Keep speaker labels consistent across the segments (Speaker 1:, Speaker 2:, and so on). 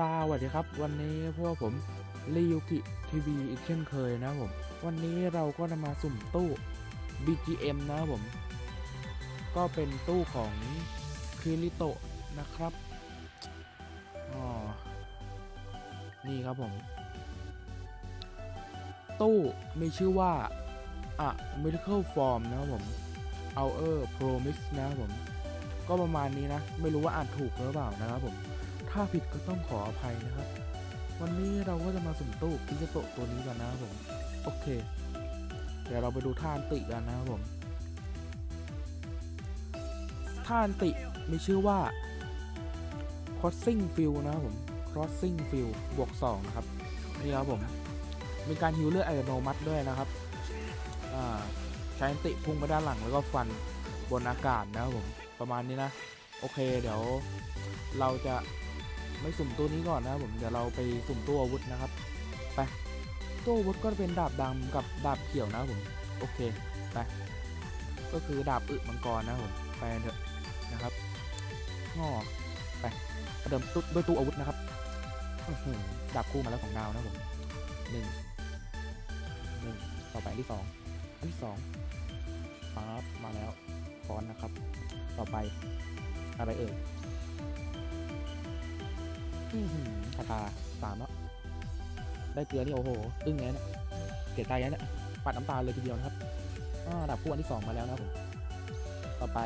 Speaker 1: สวัสดีครับ วันนี้พวกผมรียุกิทีวีอีกเช่นเคยนะผม วันนี้เราก็นำมาสุ่มตู้ BGM นะผม ก็เป็นตู้ของคิริโตะนะครับอ๋อนี่ครับผม ตู้มีชื่อว่า A Miracle Form นะครับผม Our Promise นะครับผม ก็ประมาณนี้นะ ไม่รู้ว่าอ่านถูกหรือเปล่านะครับผม ถ้าผิดก็ต้องขออภัยนะครับ วันนี้เราก็จะมาสุ่มตู้พิจโตะตัวนี้กันนะครับผม โอเค เดี๋ยวเราไปดูท่าอันติกันนะครับผม ท่าอันติมีชื่อว่า crossing field นะครับผม crossing field บวก 2 นะครับ นี่ครับผม มีการฮิวเลือดอัตโนมัติด้วยนะครับ ใช้อันติพุ่งไปด้านหลังแล้วก็ฟันบนอากาศนะครับผม ประมาณนี้นะ โอเคเดี๋ยวเราจะ ไม่สุ่มตัวนี้ก่อนนะครับผมเดี๋ยวเราไปสุ่มตัวอาวุธนะครับไปตัวอาวุธก็เป็นดาบดำกับดาบเขียวนะครับผมโอเคไปก็คือดาบอึมังกรนะครับผมไปเถอะนะครับงอไปเดิมตุ๊ด้วยตู้อาวุธนะครับดาบคู่มาแล้วสองดาวนะครับผมหนึ่งหนึ่งต่อไปอันที่สองอันที่สองปั๊บมาแล้วคอนนะครับ ต่อไปอะไรเอ่ย คาตาสามแล้ว ได้เกลือนี่โอ้โหอึ้งไงเนี่ยเสียใจนะเนี่ยปัดน้ำตาเลยทีเดียวนะครับอ่าดับคู่อันที่สองมาแล้วนะผม ต่อไป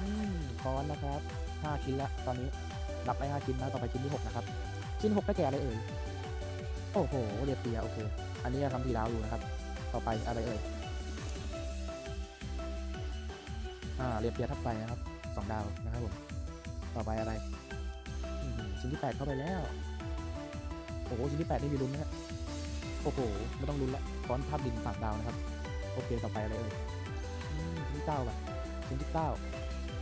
Speaker 1: อืมคอนนะครับห้าชิ้นละตอนนี้รับไปห้าชิ้นนะต่อไปชิ้นที่หกนะครับ ชิ้นหกได้แก่อะไรเอ่ย โอ้โหเรียบเตียโอเค อันนี้ทำทีดาวอยู่นะครับ ต่อไปอะไรเอ่ย อ่าเรียบเตียทับไฟนะครับสองดาวนะครับผม ต่อไปอะไร ชิ้นที่แปดเข้าไปแล้ว โอ้โห ชิ้นที่แปดนี่มีลุ้นนะฮะโอ้โห ไม่ต้องลุ้นละฟอนภาพดินสามดาวนะครับ โอเค ต่อไปอะไรเอ่ยชิ้นที่เก้าป่ะชิ้นที่เก้า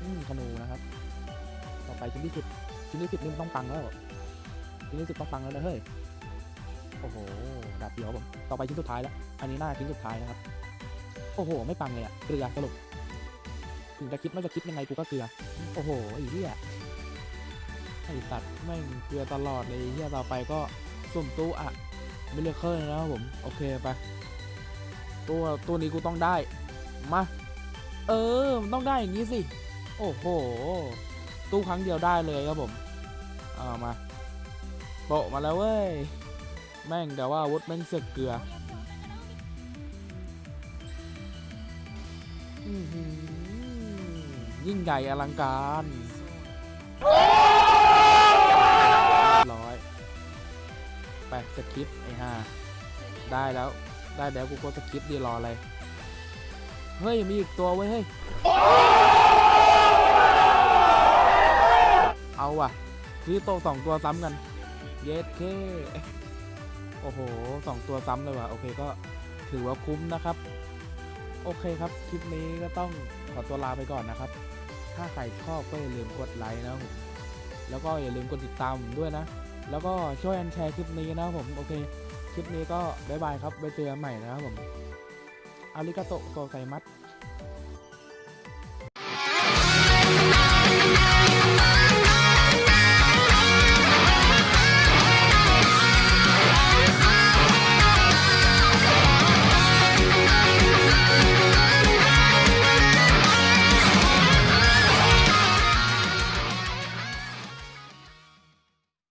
Speaker 1: อืมธนูนะครับ ต่อไปชิ้นที่สิบชิ้นที่สิบนี่มันต้องปังแล้วชิ้นที่สิบต้องปังแล้วนะเฮ้ย โอ้โห ดาบเดียวผม ต่อไปชิ้นสุดท้ายแล้ว อันนี้หน้าชิ้นสุดท้ายนะครับ โอ้โห ไม่ปังเลยอะเกลือสรุปถึงจะคิดว่จะคิดยังไงกูก็เกลือ โอ้โหไอ้เหี้ย ไอสัตว์แม่งเกลือตลอดเลยไอ้เหี้ยต่อไปก็สุ่มตู้อะไม่เลือกเคยนะครับผม โอเคไป ตัวตัวนี้กูต้องได้ มา เออ มันต้องได้อย่างนี้สิ โอ้โห ตู้ครั้งเดียวได้เลยครับผมเอามาโปะมาแล้วเว้ย แม่งแต่ว่าวุธแม่งเสือกเกลือยิ่งใหญ่อลังการ สคริปต์ไอ้ห่าได้แล้วได้แล้วกูก็สคริปต์ดีรออะไรเฮ้ยมีอีกตัวเว้ยเฮ้ยเอาว่ะคือโตสองตัวซ้ำกันเย็ดเคโอ้โหสองตัวซ้ำเลยว่ะโอเคก็ถือว่าคุ้มนะครับ โอเคครับคลิปนี้ก็ต้องขอตัวลาไปก่อนนะครับ ถ้าใครชอบก็อย่าลืมกดไลค์นะผมแล้วก็อย่าลืมกดติดตามผมด้วยนะ แล้วก็ช่วยกันแชร์คลิปนี้นะครับผมโอเคคลิปนี้ก็บายบายครับไปเจอใหม่นะครับผมอาริกาโตโซไซมัส